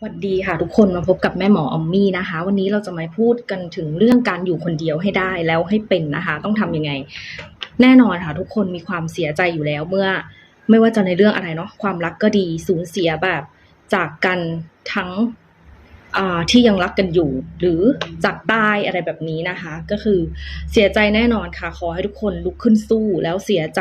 สวัสดีค่ะทุกคนมาพบกับแม่หมออมมี่นะคะ วันนี้เราจะมาพูดกันถึงเรื่องการอยู่คนเดียวให้ได้แล้วให้เป็นนะคะ ต้องทำยังไง แน่นอนค่ะทุกคนมีความเสียใจอยู่แล้วเมื่อ ไม่ว่าจะในเรื่องอะไรเนาะความรักก็ดีสูญเสียแบบ จากกันทั้งอ่าที่ยังรักกันอยู่ หรือจากตายอะไรแบบนี้นะคะ ก็คือเสียใจแน่นอนค่ะขอให้ทุกคนลุกขึ้นสู้แล้วเสียใจ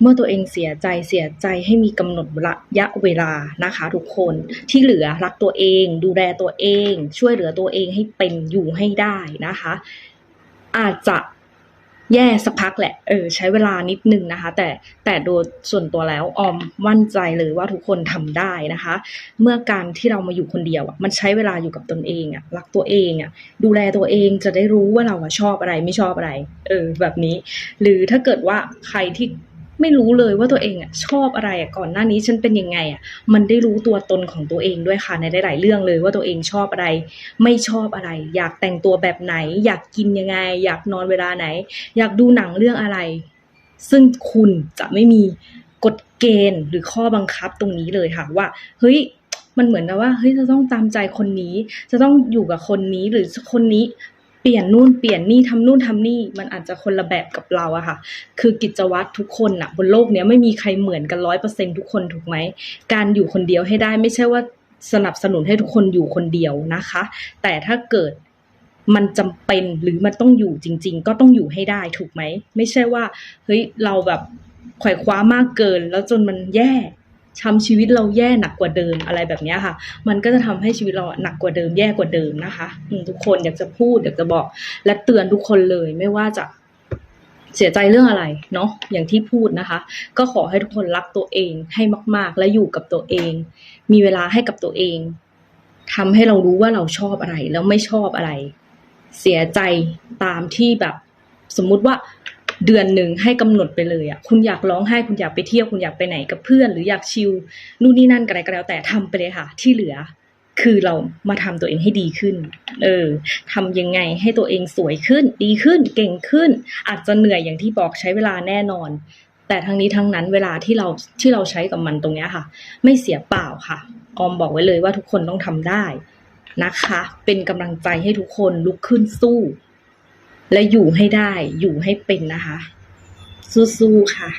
เมื่อตัวเองเสียใจเสียใจให้มีกำหนดระยะเวลานะคะ ทุกคนที่เหลือรักตัวเอง ดูแลตัวเอง ช่วยเหลือตัวเองให้เป็นอยู่ให้ได้นะคะ อาจจะแย่สักพักแหละ เออ ใช้เวลานิดนึงนะคะ แต่แต่โดยส่วนตัวแล้วออมมั่นใจเลยว่าทุกคนทำได้นะคะ เมื่อการที่เรามาอยู่คนเดียวอะ มันใช้เวลาอยู่กับตนเองอะ รักตัวเองอะ ดูแลตัวเองจะได้รู้ว่าเราอะชอบอะไรไม่ชอบอะไร เออ แบบนี้ หรือถ้าเกิดว่าใครที่ ไม่รู้เลยว่าตัวเองอะชอบอะไรอะก่อนหน้านี้ฉันเป็นยังไงอะมันได้รู้ตัวตนของตัวเองด้วยค่ะในหลาย ๆ เรื่องเลยว่าตัวเองชอบอะไร ไม่ชอบอะไร อยากแต่งตัวแบบไหน อยากกินยังไง อยากนอนเวลาไหน อยากดูหนังเรื่องอะไร ซึ่งคุณจะไม่มีกฎเกณฑ์หรือข้อบังคับตรงนี้เลยค่ะว่าเฮ้ยมันเหมือนกับว่าเฮ้ยจะต้องตามใจคนนี้ จะต้องอยู่กับคนนี้หรือคนนี้ เปลี่ยนนู่นเปลี่ยนนี่ทำนู่นทำนี่มันอาจจะคนละแบบกับเราอะค่ะ คือกิจวัตรทุกคนอะบนโลกเนี้ยไม่มีใครเหมือนกันร้อยเปอร์เซ็นทุกคนถูกไหม การอยู่คนเดียวให้ได้ไม่ใช่ว่าสนับสนุนให้ทุกคนอยู่คนเดียวนะคะ แต่ถ้าเกิดมันจำเป็นหรือมันต้องอยู่จริง ๆ ก็ต้องอยู่ให้ได้ถูกไหม ไม่ใช่ว่าเฮ้ยเราแบบขว่คว้ามากเกิน แล้วจนมันแย่ ทำชีวิตเราแย่หนักกว่าเดิมอะไรแบบนี้ค่ะ มันก็จะทำให้ชีวิตเราหนักกว่าเดิมแย่กว่าเดิมนะคะทุกคนอยากจะพูดอยากจะบอก และเตือนทุกคนเลยไม่ว่าจะเสียใจเรื่องอะไรเนาะอย่างที่พูดนะคะ ก็ขอให้ทุกคนรักตัวเองให้มาก ๆ และอยู่กับตัวเอง มีเวลาให้กับตัวเองทำให้เรารู้ว่าเราชอบอะไรแล้วไม่ชอบอะไร เสียใจตามที่แบบ สมมุติว่า เดือนหนึ่งให้กำหนดไปเลยอะ่ะคุณอยากร้องไห้คุณอยากไปเที่ยวคุณอยากไปไหนกับเพื่อน หรืออยากชิลนู่นนี่นั่นกันอะไรก็แล้วแต่ทำไปเลยค่ะ ที่เหลือคือเรามาทำตัวเองให้ดีขึ้น เออทำยังไงให้ตัวเองสวยขึ้น ดีขึ้น เก่งขึ้น อาจจะเหนื่อยอย่างที่บอกใช้เวลาแน่นอน แต่ทั้งนี้ทั้งนั้นเวลาที่เราที่เราใช้กับมันตรงเนี้ยค่ะ ไม่เสียเปล่าค่ะ ออมบอกไว้เลยว่าทุกคนต้องทำได้นะคะ เป็นกำลังใจให้ทุกคนลุกขึ้นสู้ และอยู่ให้ได้อยู่ให้เป็นนะคะ สู้ๆค่ะ